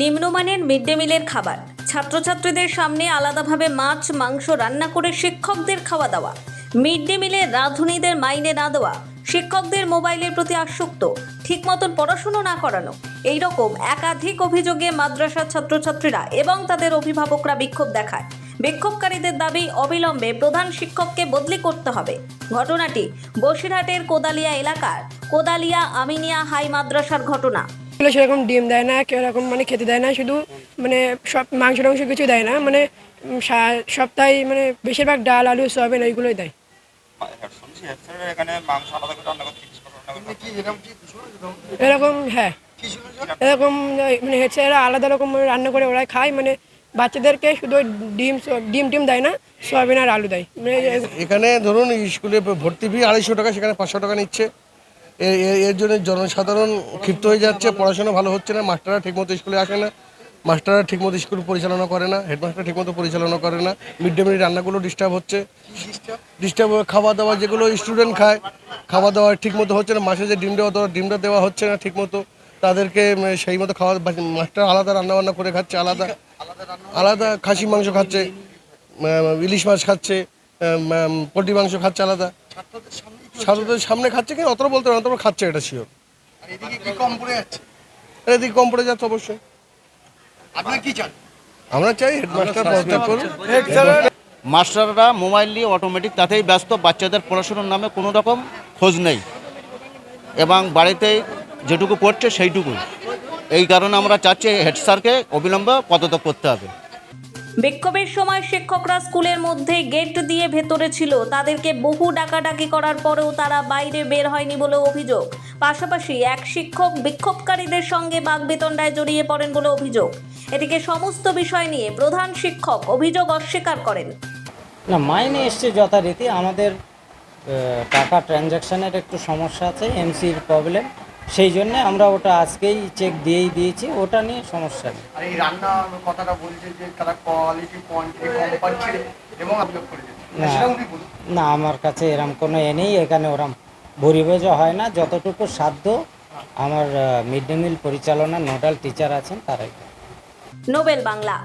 নিম্নমানের mid day মিলের খাবার। ছাত্রছাত্রীদের সামনে আলাদাভাবে মাছ, মাংস রান্না করে শিক্ষকদের খাওয়া দাওয়া। মিড ডে মিলে রাঁধুনিদের মাইনে না দেওয়া, শিক্ষকদের মোবাইলের প্রতি আসক্ত ঠিক মতন পড়াশুনো না করানো। এই রকম একাধিক অভিযোগে মাদ্রাসার ছাত্রছাত্রীরা এবং তাদের অভিভাবকরা বিক্ষোভ দেখায়। বিক্ষোভকারীদের দাবি অবিলম্বে প্রধান শিক্ষককে বদলি করতে হবে। ঘটনাটি বসিরহাটের কোদালিয়া এলাকার কোদালিয়া আমিনিয়া হাই মাদ্রাসার ঘটনা। এগুলো সেরকম ডিম দেয় না, কেউ এরকম মানে খেতে দেয় না, শুধু মানে সব মাংস টাংস কিছু দেয় না মানে সপ্তাহে মানে বেশিরভাগ ডাল, আলু, সয়াবিন ওইগুলোই দেয়। এরকম হ্যাঁ। এরকম মানে হেড স্যাররা আলাদা রকম রান্না করে ওরা খায় মানে বাচ্চাদেরকে শুধু ডিম ডিম টিম দেয় না, সয়াবিন আর আলু দেয়। মানে এখানে ধরুন স্কুলে ভর্তি ফি আড়াইশো টাকা, সেখানে পাঁচশো টাকা নিচ্ছে। এর জন্য জনসাধারণ ক্ষিপ্ত হয়ে যাচ্ছে, পড়াশোনা ভালো হচ্ছে না, মাস্টাররা ঠিকমতো স্কুলে আসে না, মাস্টাররা ঠিকমতো স্কুল পরিচালনা করে না, হেডমাস্টার ঠিকমতো পরিচালনা করে না, মিড ডে মিল রান্নাগুলো ডিস্টার্ব হচ্ছে ডিস্টার্ব খাওয়া দাওয়া যেগুলো স্টুডেন্ট খায় খাওয়া দাওয়া ঠিকমতো হচ্ছে না, মাসে যে ডিম দেওয়া দরকার ডিমটা দেওয়া হচ্ছে না ঠিকমতো, তাদেরকে সেই মতো খাওয়া মাস্টার আলাদা রান্না বান্না করে খাচ্ছে, আলাদা আলাদা খাসি মাংস খাচ্ছে ইলিশ মাছ খাচ্ছে পোলট্রি মাংস খাচ্ছে আলাদা ছাত্রদের সামনে খাচ্ছে কি? অতটা বলতে পারব না, তবে খাচ্ছে এটা শিওর এদিকে কম পড়ে যাচ্ছে? এদিকে কম পড়ে যাচ্ছে অবশ্যই। আপনারা কি চান? আমরা চাই হেডমাস্টার পদত্যাগ করুন মাস্টাররা মোবাইল নিয়ে অটোমেটিক তাতেই ব্যস্ত বাচ্চাদের পড়াশোনার নামে কোনো রকম খোঁজ নেই। এবং বাড়িতে যেটুকু পড়ছে সেইটুকুই। এই কারণে আমরা চাচ্ছি হেড স্যারকে অবিলম্বে পদত্যাগ করতে হবে। বিক্ষোভের সময় শিক্ষকরা স্কুলের মধ্যে গেট দিয়ে ভেতরে ছিল। তাদেরকে বহু ডাকাডাকি করার পরেও তারা বাইরে বের হয়নি বলে অভিযোগ। পাশাপাশি এক শিক্ষক বিক্ষোভকারীদের সঙ্গে বাগবিতণ্ডায় জড়িয়ে পড়েন বলে অভিযোগ। এদিকে সমস্ত বিষয় নিয়ে প্রধান শিক্ষক অভিযোগ অস্বীকার করেন। না, মাইনে এসছে যথারীতি। আমাদের টাকা ট্রানজ্যাকশানের একটু সমস্যা আছে এমসির প্রবলেম সেই জন্যে আমরা ওটা আজকেই চেক দিয়েই দিয়েছি ওটা নিয়ে সমস্যা নেই। আর এই রান্নার কথাটা বলছে যে তারা কোয়ালিটি কোয়ান্টিটি কম পাচ্ছে এবং করেছে না। না আমার কাছে এরম কোনো এ নেই এখানে ওরম ভরিভোজও হয় না যতটুকু সাধ্য আমার মিড ডে মিল পরিচালনা নোডাল টিচার আছেন তারাই। নোবেল বাংলা।